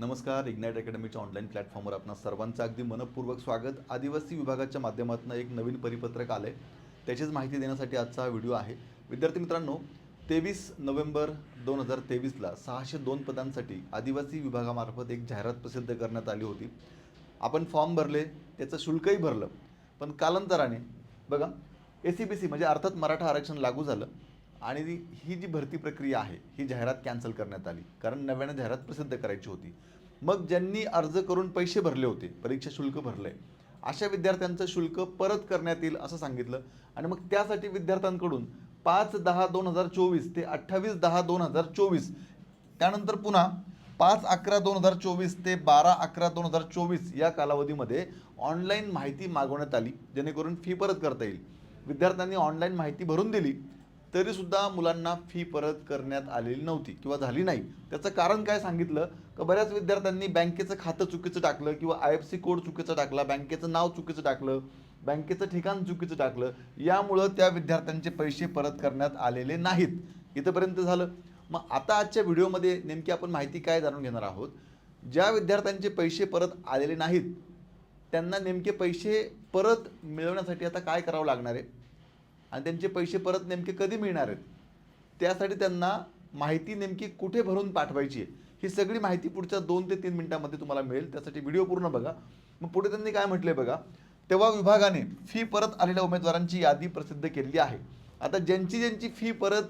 नमस्कार ignite अकॅडमीच्या online प्लॅटफॉर्मवर आपणा सर्वांचं अगदी मनपूर्वक स्वागत. आदिवासी विभागाच्या माध्यमातून एक नवीन परिपत्रक आलं आहे त्याचीच माहिती देण्यासाठी आजचा हा व्हिडिओ आहे. विद्यार्थी मित्रांनो तेवीस नोव्हेंबर दोन हजार तेवीसला सहाशे दोन पदांसाठी आदिवासी विभागामार्फत एक जाहिरात प्रसिद्ध करण्यात आली होती. आपण फॉर्म भरले त्याचं शुल्कही भरलं. पण कालांतराने बघा ए सी बी सी म्हणजे अर्थात मराठा आरक्षण लागू झालं. आणि ही जी भरती प्रक्रिया आहे ही जाहिरात कॅन्सल करण्यात आली. कारण नव्यानं जाहिरात प्रसिद्ध करायची होती. मग ज्यांनी अर्ज करून पैसे भरले होते परीक्षा शुल्क भरलंय अशा विद्यार्थ्यांचं शुल्क परत करण्यात येईल असं सांगितलं. आणि मग त्यासाठी विद्यार्थ्यांकडून पाच दहा दोन हजार चोवीस ते अठ्ठावीस दहा दोन हजार चोवीस त्यानंतर पुन्हा पाच अकरा दोन हजार चोवीस ते बारा अकरा दोन हजार चोवीस या कालावधीमध्ये ऑनलाईन माहिती मागवण्यात आली जेणेकरून फी परत करता येईल. विद्यार्थ्यांनी ऑनलाईन माहिती भरून दिली तरीसुद्धा मुलांना फी परत करण्यात आलेली नव्हती किंवा झाली नाही. त्याचं कारण काय सांगितलं? का बऱ्याच विद्यार्थ्यांनी बँकेचं खातं चुकीचं टाकलं किंवा आय एफ सी कोड चुकीचं टाकला बँकेचं नाव चुकीचं टाकलं बँकेचं ठिकाण चुकीचं टाकलं यामुळं त्या विद्यार्थ्यांचे पैसे परत करण्यात आलेले नाहीत. इथंपर्यंत झालं. मग आता आजच्या व्हिडिओमध्ये नेमकी आपण माहिती काय जाणून घेणार आहोत? ज्या विद्यार्थ्यांचे पैसे परत आलेले नाहीत त्यांना नेमके पैसे परत मिळवण्यासाठी आता काय करावं लागणार आहे? आणि त्यांचे पैसे परत नेमके कधी मिळणार आहेत? त्यासाठी त्यांना माहिती नेमकी कुठे भरून पाठवायची आहे? ही सगळी माहिती पुढच्या दोन ते तीन मिनिटांमध्ये तुम्हाला मिळेल. त्यासाठी व्हिडिओ पूर्ण बघा. मग पुढे त्यांनी काय म्हटलंय बघा? तेव्हा विभागाने फी परत आलेल्या उमेदवारांची यादी प्रसिद्ध केलेली आहे. आता ज्यांची ज्यांची फी परत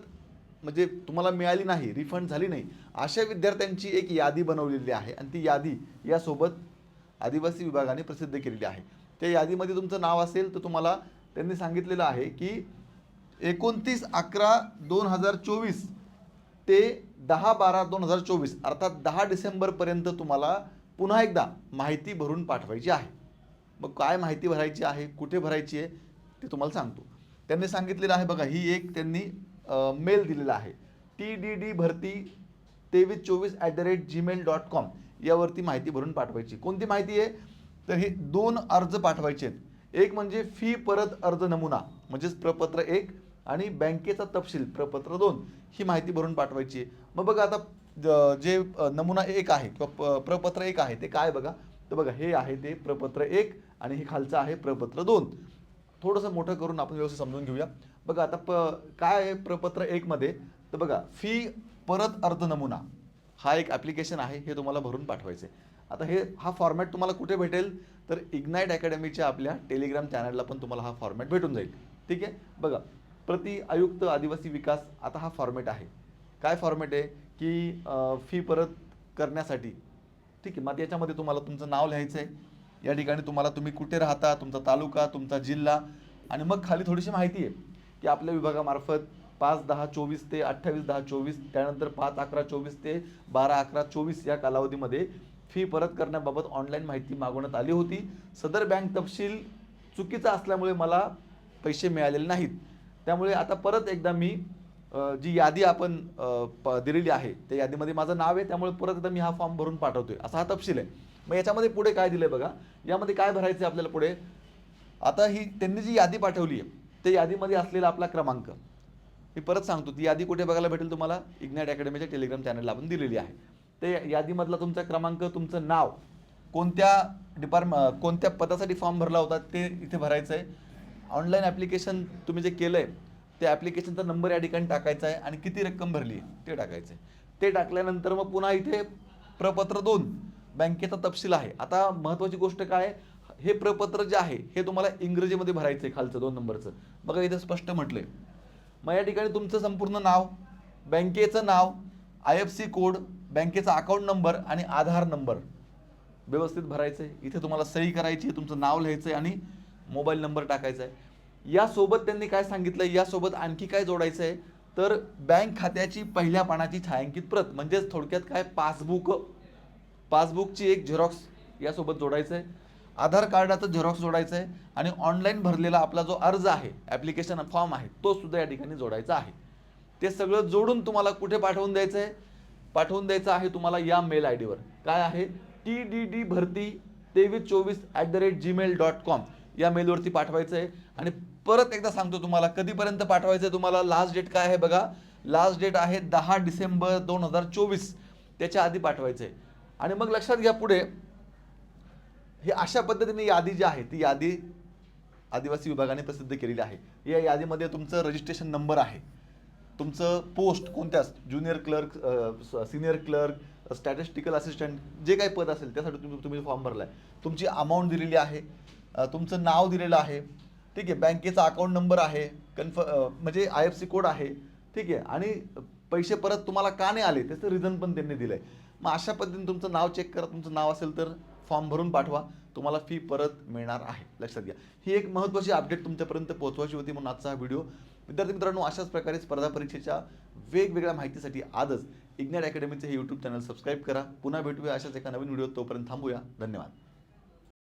म्हणजे तुम्हाला मिळाली नाही रिफंड झाली नाही अशा विद्यार्थ्यांची एक यादी बनवलेली आहे. आणि ती यादी यासोबत आदिवासी विभागाने प्रसिद्ध केलेली आहे. त्या यादीमध्ये तुमचं नाव असेल तर तुम्हाला त्यांनी सांगितलेलं आहे की एकोणतीस अकरा दोन हजार चोवीस ते दहा बारा दोन हजार चोवीस अर्थात दहा डिसेंबरपर्यंत तुम्हाला पुन्हा एकदा माहिती भरून पाठवायची आहे. मग काय माहिती भरायची आहे कुठे भरायची आहे ते तुम्हाला सांगतो. त्यांनी सांगितलेलं आहे बघा ही एक त्यांनी मेल दिलेला आहे. टी डी डी भरती तेवीस चोवीस at the rate Gmail dot com यावरती माहिती भरून पाठवायची. कोणती माहिती आहे? तर हे दोन अर्ज पाठवायचे आहेत. एक म्हणजे फी परत अर्ज नमुना म्हणजेच प्रपत्र एक आणि बँकेचा तपशील प्रपत्र दोन ही माहिती भरून पाठवायची आहे. मग बघा आता ज- जे नमुना एक आहे किंवा प- प्रपत्र एक आहे ते काय बघा? तर बघा हे आहे ते प्रपत्र एक आणि हे खालचं आहे प्रपत्र दोन. थोडंसं मोठं करून आपण व्यवस्थित समजून घेऊया. बघा आता प काय आहे प्रपत्र एकमध्ये तर बघा फी परत अर्ज नमुना हा एक ॲप्लिकेशन आहे हे तुम्हाला भरून पाठवायचं आहे आता हे हा फॉर्मॅट तुम्हाला कुठे भेटेल? तर इग्नाईट अकॅडमीच्या आपल्या टेलिग्राम चॅनलला पण तुम्हाला हा फॉर्मॅट भेटून जाईल. ठीक आहे? बघा प्रति आयुक्त आदिवासी विकास आता हा फॉर्मॅट आहे. काय फॉर्मॅट आहे? की फी परत करण्यासाठी. ठीक आहे? मग याच्यामध्ये तुम्हाला तुमचं नाव लिहायचं आहे. या ठिकाणी तुम्हाला तुम्ही कुठे राहता तुमचा तालुका तुमचा जिल्हा. आणि मग खाली थोडीशी माहिती आहे की आपल्या विभागामार्फत पाच दहा चोवीस ते अठ्ठावीस दहा चोवीस त्यानंतर पाच अकरा चोवीस ते बारा अकरा चोवीस या कालावधीमध्ये फी परत करण्याबाबत ऑनलाईन माहिती मागवण्यात आली होती. सदर बँक तपशील चुकीचा असल्यामुळे मला पैसे मिळालेले नाहीत. त्यामुळे आता परत एकदा मी जी यादी आपण प- दिलेली आहे त्या यादीमध्ये माझं नाव आहे त्यामुळे परत एकदा मी हा फॉर्म भरून पाठवतोय. असा हा तपशील आहे. मग याच्यामध्ये पुढे काय दिलं आहे बघा? यामध्ये काय भरायचं आहे आपल्याला पुढे? आता ही त्यांनी जी यादी पाठवली आहे त्या यादीमध्ये असलेला आपला क्रमांक. मी परत सांगतो ती यादी कुठे बघायला भेटेल तुम्हाला? इग्नॅट अकॅडमीच्या टेलिग्राम चॅनलला आपण दिलेली आहे. ते यादीमधला तुमचा क्रमांक तुमचं नाव कोणत्या डिपार्ट कोणत्या पदासाठी फॉर्म भरला होता ते इथे भरायचं आहे. ऑनलाईन ॲप्लिकेशन तुम्ही जे केलं आहे ते ॲप्लिकेशनचा नंबर या ठिकाणी टाकायचा आहे आणि किती रक्कम भरली आहे ते टाकायचं आहे. ते टाकल्यानंतर मग पुन्हा इथे प्रपत्र दोन बँकेचा तपशील आहे. आता महत्त्वाची गोष्ट काय आहे? हे प्रपत्र जे आहे हे तुम्हाला इंग्रजीमध्ये भरायचं आहे खालचं दोन नंबरचं. बघा इथे स्पष्ट म्हटलंय. मग या ठिकाणी तुमचं संपूर्ण नाव बँकेचं नाव आय एफ सी कोड बँकेचा अकाउंट नंबर आणि आधार नंबर व्यवस्थित भरायचं आहे इथे तुम्हाला सही करायची आहे तुमचं नाव लिहायचं आहे आणि मोबाईल नंबर टाकायचा आहे. यासोबत त्यांनी काय सांगितलं? यासोबत आणखी काय जोडायचं आहे? तर बँक खात्याची पहिल्या पानाची छायांकित प्रत म्हणजेच थोडक्यात काय? पासबुक. पासबुकची एक झेरॉक्स यासोबत जोडायचं आहे. आधार कार्डाचं झेरॉक्स जोडायचं आहे आणि ऑनलाईन भरलेला आपला जो अर्ज आहे ॲप्लिकेशन फॉर्म आहे तो सुद्धा या ठिकाणी जोडायचा आहे. ते सगळं जोडून तुम्हाला कुठे पाठवून द्यायचं आहे? पाठवून द्यायचं आहे तुम्हाला या मेल आय डीवर काय आहे? टी डी डी भरती तेवीस चोवीस at the rate Gmail dot com या मेलवरती पाठवायचं आहे आणि परत एकदा सांगतो तुम्हाला कधीपर्यंत पाठवायचं आहे तुम्हाला? लास्ट डेट काय आहे बघा? लास्ट डेट आहे दहा डिसेंबर दोन हजार चोवीस. त्याच्या आधी पाठवायचं आहे आणि मग लक्षात घ्या पुढे हे अशा पद्धतीने यादी जी आहे ती यादी आदिवासी विभागाने प्रसिद्ध केलेली आहे. या यादीमध्ये तुमचं रजिस्ट्रेशन नंबर आहे. तुमचं पोस्ट कोणत्या junior clerk senior clerk statistical assistant जे काही पद असेल त्यासाठी तुम्ही तुम्ही फॉर्म भरला आहे तुमची अमाऊंट दिलेली आहे तुमचं नाव दिलेलं आहे ठीक आहे बँकेचा अकाउंट नंबर आहे कन्फ म्हणजे आय एफ सी कोड आहे ठीक आहे आणि पैसे परत तुम्हाला का नाही आले त्याचं रिझन पण त्यांनी दिलं आहे मग अशा पद्धतीने तुमचं नाव चेक करा तुमचं नाव असेल तर? फॉर्म भरून पाठवा तुम्हाला फी परत मिळणार आहे. लक्षात घ्या. ही एक महत्त्वाची अपडेट तुमच्यापर्यंत पोहोचवायची होती म्हणून आजचा हा व्हिडिओ विद्यार्थी मित्रांनो अशाच प्रकारे स्पर्धा परीक्षेच्या वेगवेगळ्या माहितीसाठी आजच इग्नॅट अकॅडमीचे हे यूट्यूब चॅनल सबस्क्राईब करा. पुन्हा भेटूया अशाच एका नवीन व्हिडिओ तोपर्यंत थांबूया. धन्यवाद.